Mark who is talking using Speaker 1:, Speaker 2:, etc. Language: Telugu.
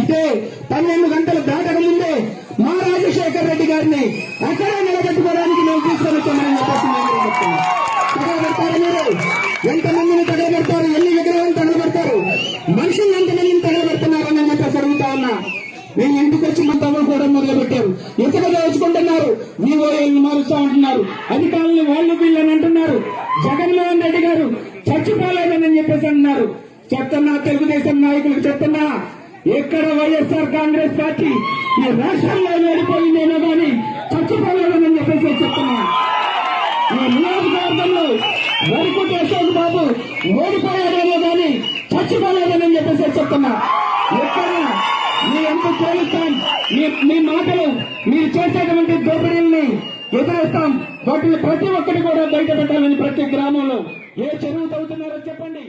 Speaker 1: ఇదే పన్నెండు గంటలు దాటక ముందే మా రాజశేఖర్ రెడ్డి గారిని అక్కడ నిలబెట్టుకోవడానికి మేము తీసుకొని వచ్చామని తగలబెడతారు మీరు? ఎంతమందిని తగలబెడతారు? ఎన్ని విగ్రహాలు తగలబెడతారు? మనుషులు ఎంతమందిని తగలబెడుతున్నారని చెప్పేసి అడుగుతా ఉన్నా. మేము ఇంటికి వచ్చి మా తవ్వుకోవడం మొదలు పెట్టారు ఇసుక దోచుకుంటున్నారు. వీఓఏల్ని మారుస్తా ఉంటున్నారు. అధికారులు వాళ్ళు వీళ్ళని అంటున్నారు. జగన్మోహన్ రెడ్డి గారు చచ్చిపోలేదని చెప్పేసి అంటున్నారు. చెప్తున్నా తెలుగుదేశం నాయకులకు చెప్తున్నా. ఎక్కడ వైఎస్ఆర్ కాంగ్రెస్ పార్టీ ఈ రాష్ట్రంలో ఓడిపోయిందేమో కానీ చచ్చిపోలేదని చెప్పేసి చెప్తున్నా. ఈ నియోజకవర్గంలో వరకుటి అశోక్ బాబు ఓడిపోయాడేమో కానీ చచ్చిపోలేదని చెప్పేసి చెప్తున్నా. ఎక్కడ? మీ ఎంత పోలిస్తాం మీ మీ మాటలు మీరు చేసేటువంటి దోపిడీల్ని ఎదురేస్తాం. వాటిని ప్రతి ఒక్కటి కూడా బయట పెట్టాలని ప్రతి గ్రామంలో ఏ చెరువు తవ్వుతున్నారో చెప్పండి.